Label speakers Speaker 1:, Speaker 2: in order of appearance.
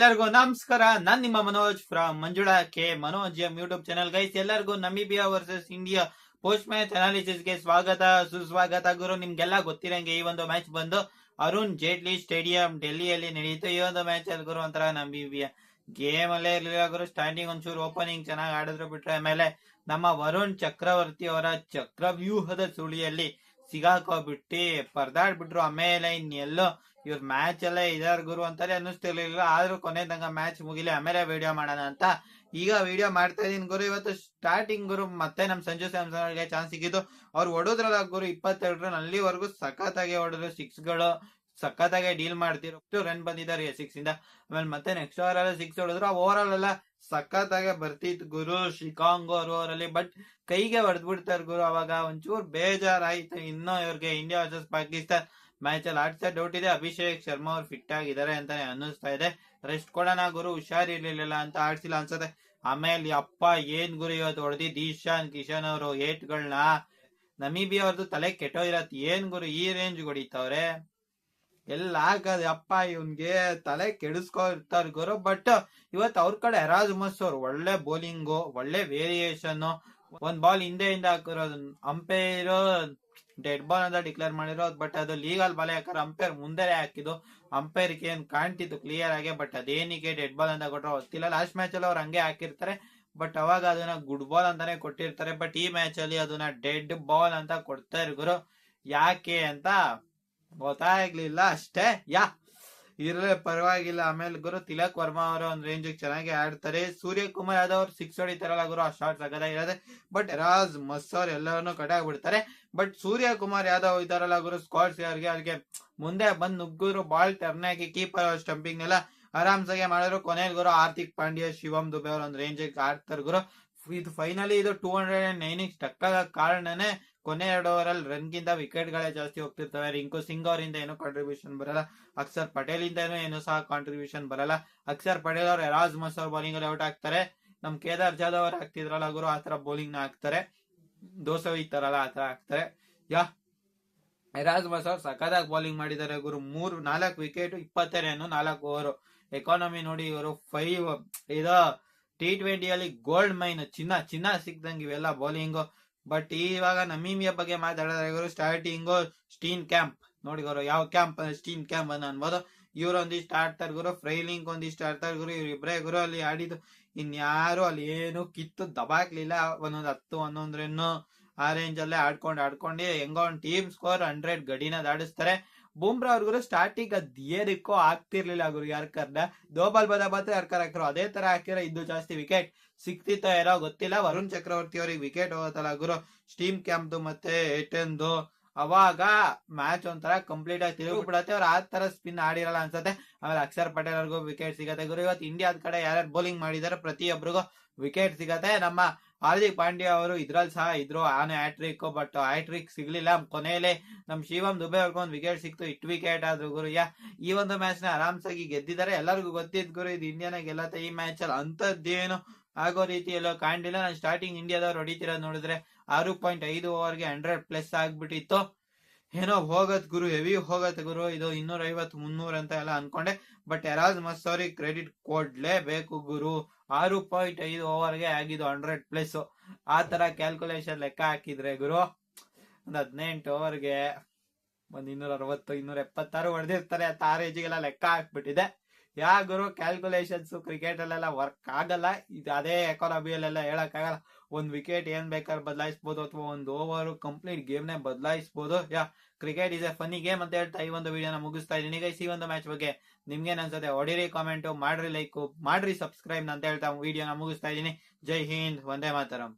Speaker 1: ಎಲ್ಲರಿಗೂ ನಮಸ್ಕಾರ. ನಾನ್ ನಿಮ್ಮ Manoj from Manjula K. Manoj M YouTube channel guys ಎಲ್ಲರಿಗೂ Namibia versus India post match ಅನಾಲಿಸಿಸ್ಗೆ ಸ್ವಾಗತ. ಸುಸ್ವಾಗತ ಗುರು. ನಿಮ್ಗೆಲ್ಲ ಗೊತ್ತಿರಂಗೆ ಈ ಒಂದು ಮ್ಯಾಚ್ ಬಂದು ಅರುಣ್ ಜೇಟ್ಲಿ ಸ್ಟೇಡಿಯಂ ಡೆಲ್ಲಿಯಲ್ಲಿ ನಡೆಯಿತು. ಈ ಒಂದು ಮ್ಯಾಚ್ ಅಲ್ಲಿ ಗುರು ಒಂಥರ ನಮಿಬಿಯಾ ಗೇಮ್ ಅಲ್ಲೇ ಇರ್ಲಿಲ್ಲ ಗುರು. ಸ್ಟಾರ್ಟಿಂಗ್ ಒಂಚೂರು ಓಪನಿಂಗ್ ಚೆನ್ನಾಗಿ ಆಡಿದ್ರು ಬಿಟ್ರೆ ಆಮೇಲೆ ನಮ್ಮ ವರುಣ್ ಚಕ್ರವರ್ತಿ ಅವರ ಚಕ್ರವ್ಯೂಹದ ಸುಳಿಯಲ್ಲಿ ಸಿಗಾಕೋ ಬಿಟ್ಟಿ ಪರದಾಡ್ ಬಿಟ್ರು ಆಮೇಲೆ ಇನ್ನೆಲ್ಲೋ ಇವ್ರ ಮ್ಯಾಚ್ ಎಲ್ಲ ಇದಾರ್ ಗುರು ಅಂತಾರೆ ಅನ್ನಿಸ್ತಿರ್ಲಿಲ್ಲ ಆದ್ರೂ ಕೊನೆ ತನಕ ಮ್ಯಾಚ್ ಮುಗಿಲಿ, ಆಮೇಲೆ ವಿಡಿಯೋ ಮಾಡೋಣ ಅಂತ ಈಗ ವಿಡಿಯೋ ಮಾಡ್ತಾ ಇದೀನಿ ಗುರು. ಇವತ್ತು ಸ್ಟಾರ್ಟಿಂಗ್ ಗುರು ಮತ್ತೆ ನಮ್ ಸಂಜು ಸ್ಯಾಮ್ಸನ್ ಅವ್ರಿಗೆ ಚಾನ್ಸ್ ಸಿಕ್ಕಿದ್ದು. ಅವ್ರು ಹೊಡೋದ್ರಲ್ಲ ಗುರು ಇಪ್ಪತ್ತೆರಡು ರನ್ ಅಲ್ಲಿವರೆಗೂ ಸಖತ್ತಾಗಿ ಹೊಡೆದ್ರು ಸಿಕ್ಸ್ಗಳು ಸಖತ್ತಾಗಿ ಡೀಲ್ ಮಾಡ್ತಿರೋ ರನ್ ಬಂದಿದ್ದಾರೆ ಸಿಕ್ಸ್ ಇಂದ. ಆಮೇಲೆ ಮತ್ತೆ ನೆಕ್ಸ್ಟ್ ಓವರ್ ಎಲ್ಲ ಸಿಕ್ಸ್ ಹೊಡೆದ್ರು. ಆ ಓವರ್ ಅಲ್ಲೆಲ್ಲ ಸಖತ್ತಾಗೆ ಬರ್ತಿತ್ತು ಗುರು ಶ್ರೀಕಾಂಗ್ ಅವರು ಅವರಲ್ಲಿ ಬಟ್ ಕೈಗೆ ಹೊಡೆದ್ಬಿಡ್ತಾರೆ ಗುರು ಅವಾಗ. ಒಂಚೂರು ಬೇಜಾರಾಯ್ತು. ಇನ್ನೂ ಇವ್ರಿಗೆ ಇಂಡಿಯಾ ವರ್ಸಸ್ ಪಾಕಿಸ್ತಾನ್ ಮ್ಯಾಚ್ ಅಲ್ಲಿ ಆಡ್ತಾ ಡೌಟ್ ಇದೆ. ಅಭಿಷೇಕ್ ಶರ್ಮಾ ಅವ್ರು ಫಿಟ್ ಆಗಿದ್ದಾರೆ ಅಂತಾನೆ ಅನ್ನಿಸ್ತಾ ಇದೆ. ರೆಸ್ಟ್ ಕೊಡೋಣ ಗುರು, ಹುಷಾರಿರ್ಲಿಲ್ಲ ಅಂತ ಆಡ್ಸಿಲ್ಲ ಅನ್ಸತ್ತೆ. ಆಮೇಲೆ ಅಪ್ಪ ಏನ್ ಗುರು ಇವತ್ತು ಹೊಡೆದಿ? ದೀಶಾನ್, ಕಿಶನ್ ಅವರು ಏಟ್ಗಳನ್ನ ನಮೀಬಿ ಅವ್ರದ್ದು ತಲೆ ಕೆಟ್ಟೋಗಿರತ್ ಏನ್ ಗುರು ಈ ರೇಂಜ್ ಹೊಡಿತಾವ್ರೆ? ಎಲ್ಲ ಆಗದೆ ಅಪ್ಪ ಇವನ್ಗೆ ತಲೆ ಕೆಡಿಸ್ಕೊ ಇರ್ತಾರ ಗುರು. ಬಟ್ ಇವತ್ ಅವ್ರ ಕಡೆ ಎರಾಜ್ ಮಸ್ ಅವ್ರು. ಒಳ್ಳೆ ಬೌಲಿಂಗು ಒಳ್ಳೆ ವೇರಿಯೇಷನ್ ಒಂದ್ ಬಾಲ್ ಹಿಂದೆಯಿಂದ ಹಾಕಿರೋದು ಅಂಪೈರ್ ಡೆಡ್ ಬಾಲ್ ಅಂತ ಡಿಕ್ಲೇರ್ ಮಾಡಿರೋದು ಬಟ್ ಅದು ಲೀಗಲ್ ಬಾಲ್ ಯಾಕಂದ್ರೆ ಅಂಪೈರ್ ಮುಂದೆ ಹಾಕಿದ್ದು. ಅಂಪೈರ್ ಏನ್ ಕಾಣ್ತಿತ್ತು ಕ್ಲಿಯರ್ ಆಗಿ ಬಟ್ ಅದೇನಿಗೆ ಡೆಡ್ ಬಾಲ್ ಅಂತ ಕೊಟ್ಟರು ಗೊತ್ತಿಲ್ಲ. ಲಾಸ್ಟ್ ಮ್ಯಾಚ್ ಅಲ್ಲಿ ಅವ್ರು ಹಂಗೆ ಹಾಕಿರ್ತಾರೆ ಬಟ್ ಅವಾಗ ಅದನ್ನ ಗುಡ್ ಬಾಲ್ ಅಂತಾನೆ ಕೊಟ್ಟಿರ್ತಾರೆ. ಬಟ್ ಈ ಮ್ಯಾಚ್ ಅಲ್ಲಿ ಅದನ್ನ ಡೆಡ್ ಬಾಲ್ ಅಂತ ಕೊಡ್ತಾ ಇರ್ಗುರು ಯಾಕೆ ಅಂತ ಗೊತ್ತಾಗ್ಲಿಲ್ಲ ಅಷ್ಟೇ. ಯಾ! ಇರ್ಲೇ ಪರವಾಗಿಲ್ಲ. ಆಮೇಲೆ ಗುರು ತಿಲಕ್ ವರ್ಮಾ ಅವರ ಒಂದ್ ರೇಂಜ್ ಚೆನ್ನಾಗಿ ಆಡ್ತಾರೆ. ಸೂರ್ಯಕುಮಾರ್ ಯಾದವ್ ಅವ್ರು ಸಿಕ್ಸ್ ಹೊಡಿತಾರಲ್ಲ ಗುರು, ಆ ಶಾರ್ಟ್ ಇರೋದೇ. ಬಟ್ ರಾಜ್ ಮಸ್ ಅವ್ರು ಎಲ್ಲರನ್ನು ಕಟಾಗ್ಬಿಡ್ತಾರೆ ಬಟ್ ಸೂರ್ಯಕುಮಾರ್ ಯಾದವ್ ಇದಾರಲ್ಲ ಗುರು ಸ್ಕಾಟ್ಸ್ ಅವ್ರಿಗೆ ಅವ್ರಿಗೆ ಮುಂದೆ ಬಂದ್ ನುಗ್ಗಿದ್ರು ಬಾಲ್ ಟರ್ನ್ ಆಗಿ ಕೀಪರ್ ಸ್ಟಂಪಿಂಗ್ ಎಲ್ಲ ಆರಾಮ್ಸಾಗೆ ಮಾಡಿದ್ರು. ಕೊನೆಯಲ್ಲಿ ಗುರು ಹಾರ್ದಿಕ್ ಪಾಂಡ್ಯ, ಶಿವಮ್ ದುಬೆ ಅವ್ರ ಒಂದ್ ರೇಂಜ್ ಆಡ್ತಾರೆ ಗುರು. ಇದು ಫೈನಲಿ ಇದು ಟೂ ಹಂಡ್ರೆಡ್ ಅಂಡ್ ನೈನಿಗೆ ಆಗ ಕಾರಣನೇ ಕೊನೆ ಎರಡು ಓವರ್ ಅಲ್ಲಿ ರನ್ ಗಿಂತ ವಿಕೆಟ್ ಗಳೇ ಜಾಸ್ತಿ ಹೋಗ್ತಿರ್ತವೆ. ರಿಂಕು ಸಿಂಗ್ ಅವರಿಂದ ಏನು ಕಾಂಟ್ರಿಬ್ಯೂಷನ್ ಬರಲ್ಲ. ಅಕ್ಷರ್ ಪಟೇಲ್ ಇಂದ ಏನು ಸಹ ಕಾಂಟ್ರಿಬ್ಯೂಷನ್ ಬರಲ್ಲ. ಅಕ್ಷರ್ ಪಟೇಲ್ ಅವರು ಎರಾಜ್ ಮಸ್ ಅವ್ರ ಬೌಲಿಂಗ್ ಅಲ್ಲಿ ಔಟ್ ಆಗ್ತಾರೆ. ನಮ್ ಕೇದಾರ್ ಜಾಧವ್ ಅವ್ರು ಹಾಕ್ತಿದ್ರಲ್ಲ ಗುರು ಆತರ ಬೌಲಿಂಗ್ನ ಹಾಕ್ತಾರೆ. ದೋಸೆ ಇತ್ತಾರಲ್ಲ ಆತರ ಹಾಕ್ತಾರೆ. ಯಾ, ಎರಾಜ್ ಮಸ್ ಅವ್ರು ಸಖತ್ತಾಗಿ ಬೌಲಿಂಗ್ ಮಾಡಿದ್ದಾರೆ ಗುರು. ಮೂರು, ನಾಲ್ಕು ವಿಕೆಟ್ ಇಪ್ಪತ್ತೆರಡು ನಾಲ್ಕು ಓವರ್ ಎಕಾನಮಿ ನೋಡಿ ಇವರು ಫೈವ್ ಇದು ಟಿ ಟ್ವೆಂಟಿಯಲ್ಲಿ ಗೋಲ್ಡ್ ಮೈನ್ ಚಿನ್ನ ಚಿನ್ನ ಸಿಕ್ದಂಗೆ ಇವೆಲ್ಲ ಬೌಲಿಂಗ್ ಬಟ್ ಇವಾಗ ನಮೀಮಿಯ ಬಗ್ಗೆ ಮಾತಾಡಿದ್ರೆ ಸ್ಟಾರ್ಟಿಂಗ್ ಸ್ಟೀನ್ ಕ್ಯಾಂಪ್ ನೋಡಿ ಗುರು ಯಾವ ಕ್ಯಾಂಪ್ ಸ್ಟೀನ್ ಕ್ಯಾಂಪ್ ಅಂತ ಅನ್ಬೋದು. ಇವ್ರ ಒಂದಿಷ್ಟು ಆಡ್ತಾರೆ ಗುರು ಫ್ರೈಲಿಂಗ್ ಒಂದಿಷ್ಟು ಆಡ್ತಾರೆ ಗುರು, ಇವ್ರಿಬ್ರೇ ಗುರು ಅಲ್ಲಿ ಆಡಿದ್ದು. ಇನ್ಯಾರು ಅಲ್ಲಿ ಏನು ಕಿತ್ತು ದಬಾಕ್ಲಿಲ್ಲ. ಒಂದೊಂದು ಹತ್ತು ಒಂದೊಂದ್ ರನ್ನು ಆ ರೇಂಜ್ ಅಲ್ಲೇ ಆಡ್ಕೊಂಡು ಆಡ್ಕೊಂಡು ಹೆಂಗೋ ಒಂದ್ ಟೀಮ್ ಸ್ಕೋರ್ ಹಂಡ್ರೆಡ್ ಗಡಿನ ದಾಡಿಸ್ತಾರೆ ಬುಮ್ರಾ ಅವ್ರಿಗೂ ಸ್ಟಾರ್ಟಿಂಗ್ ಅದ್ ಏನಕ್ಕೋ ಆಗ್ತಿರ್ಲಿಲ್ಲ ಗುರು ಯಾರ್ಕರ್ನ ದೋಬಾಲ್ ಬದ ಯಾರ್ಕರ್ ಹಾಕಿರೋ ಅದೇ ತರ ಹಾಕಿರೋ ಇದ್ದು ಜಾಸ್ತಿ ವಿಕೆಟ್ ಸಿಕ್ತಿತ್ತೋ ಏನೋ ಗೊತ್ತಿಲ್ಲ. ವರುಣ್ ಚಕ್ರವರ್ತಿ ಅವ್ರಿಗೆ ವಿಕೆಟ್ ಹೋಗತ್ತಲ್ಲ ಗುರು. ಸ್ಟೀಮ್ ಕ್ಯಾಂಪ್ದು ಮತ್ತೆ ಏಟೆಂದು ಅವಾಗ ಮ್ಯಾಚ್ ಒಂಥರ ಕಂಪ್ಲೀಟ್ ಆಗಿ ಬಿಡತ್ತೆ. ಅವ್ರು ಆ ತರ ಸ್ಪಿನ್ ಆಡಿರಲ್ಲ ಅನ್ಸತ್ತೆ. ಆಮೇಲೆ ಅಕ್ಷರ್ ಪಟೇಲ್ ಅವ್ರಿಗೂ ವಿಕೆಟ್ ಸಿಗತ್ತೆ ಗುರು. ಇವತ್ತು ಇಂಡಿಯಾದ ಕಡೆ ಯಾರ್ಯಾರು ಬೌಲಿಂಗ್ ಮಾಡಿದಾರೆ ಪ್ರತಿಯೊಬ್ಬರಿಗೂ ವಿಕೆಟ್ ಸಿಗತ್ತೆ. ನಮ್ಮ ಹಾರ್ದಿಕ್ ಪಾಂಡ್ಯ ಅವರು ಇದ್ರಲ್ಲಿ ಸಹ ಇದ್ರು, ಆನೆ ಹ್ಯಾಟ್ರಿಕ್ ಬಟ್ ಹ್ಯಾಟ್ರಿಕ್ ಸಿಗ್ಲಿಲ್ಲ. ಕೊನೆಯಲ್ಲಿ ನಮ್ ಶಿವಮ್ ದುಬೆ ಅವ್ರಿಗೆ ಒಂದು ವಿಕೆಟ್ ಸಿಕ್ತು. ಇಟ್ ವಿಕೆಟ್ ಆದ್ರು ಗುರು, ಯಾ, ಈ ಒಂದು ಮ್ಯಾಚ್ನ ಆರಾಮ್ಸಾಗಿ ಗೆದ್ದಿದ್ದಾರೆ ಎಲ್ಲರಿಗೂ ಗೊತ್ತಿದ್ ಗುರು, ಇದು ಇಂಡಿಯಾನ ಗೆಲ್ಲತ್ತೆ ಈ ಮ್ಯಾಚ್ ಅಲ್ಲಿ ಅಂತದ್ದೇನು ಆಗೋ ರೀತಿಯಲ್ಲೋ ಕಾಣಿಲ್ಲ ನಾನು ಸ್ಟಾರ್ಟಿಂಗ್ ಇಂಡಿಯಾದವ್ರು ಹೊಡಿತೀರ ನೋಡಿದ್ರೆ ಆರು ಪಾಯಿಂಟ್ ಐದು ಓವರ್ಗೆ ಹಂಡ್ರೆಡ್ ಪ್ಲಸ್ ಆಗ್ಬಿಟ್ಟಿತ್ತು. ಏನೋ ಹೋಗತ್ ಗುರು, ಹೆವಿ ಹೋಗತ್ ಗುರು. ಇದು ಇನ್ನೂರ ಐವತ್ ಮುನ್ನೂರ ಅಂತ ಎಲ್ಲ ಅನ್ಕೊಂಡೆ. ಬಟ್ ಯಾರಾದ್ರೂ ಮಸ್ತ್ ಅವ್ರಿಗೆ ಕ್ರೆಡಿಟ್ ಕೊಡ್ಲೇಬೇಕು ಗುರು. ಆರು ಪಾಯಿಂಟ್ ಐದು ಓವರ್ಗೆ ಆಗಿದ್ದು ಹಂಡ್ರೆಡ್ ಪ್ಲಸ್. ಆ ತರ ಕ್ಯಾಲ್ಕುಲೇಷನ್ ಲೆಕ್ಕ ಹಾಕಿದ್ರೆ ಗುರು, ಒಂದ್ ಹದಿನೆಂಟು ಓವರ್ಗೆ ಒಂದ್ ಇನ್ನೂರ ಅರವತ್ತು ಇನ್ನೂರ ಎಪ್ಪತ್ತಾರು ಹೊಡೆದಿರ್ತಾರೆ ಆ ತಾರೇಜಿಗೆಲ್ಲ ಲೆಕ್ಕ ಹಾಕ್ಬಿಟ್ಟಿದೆ. ಯಾ ಕ್ಯಾಲ್ಕುಲೇಷನ್ಸ್ ಕ್ರಿಕೆಟ್ ಅಲ್ಲೆಲ್ಲ ವರ್ಕ್ ಆಗಲ್ಲ. ಇದು ಅದೇ ಎಕಾನಮಿಯಲ್ಲೆಲ್ಲ ಹೇಳಕ್ ಆಗಲ್ಲ. ಒಂದ್ ವಿಕೆಟ್ ಏನ್ ಬೇಕಾದ್ರೆ ಬದಲಾಯಿಸಬಹುದು ಅಥವಾ ಒಂದು ಓವರ್ ಕಂಪ್ಲೀಟ್ ಗೇಮ್ ನೇ ಬದಲಾಯಿಸಬಹುದು yeah cricket is a funny game ಅಂತ ಹೇಳ್ತಾ ಈ ಒಂದು ವಿಡಿಯೋನ ಮುಗಿಸ್ತಾ ಇದ್ದೀನಿ. ಗೈಸ್ ಈ ಒಂದು ಮ್ಯಾಚ್ ಬಗ್ಗೆ ನಿಮ್ಗೇನ್ ಅನ್ಸುತ್ತೆ? ಹೊಡಿರಿ ಕಾಮೆಂಟ್ ಮಾಡ್ರಿ ಲೈಕ್ ಮಾಡ್ರಿ ಸಬ್ಸ್ಕ್ರೈಬ್ ಅಂತ ಹೇಳ್ತಾ ವಿಡಿಯೋನ ಮುಗಿಸ್ತಾ ಇದ್ದೀನಿ. ಜೈ ಹಿಂದ್, ವಂದೇ ಮಾತರಂ.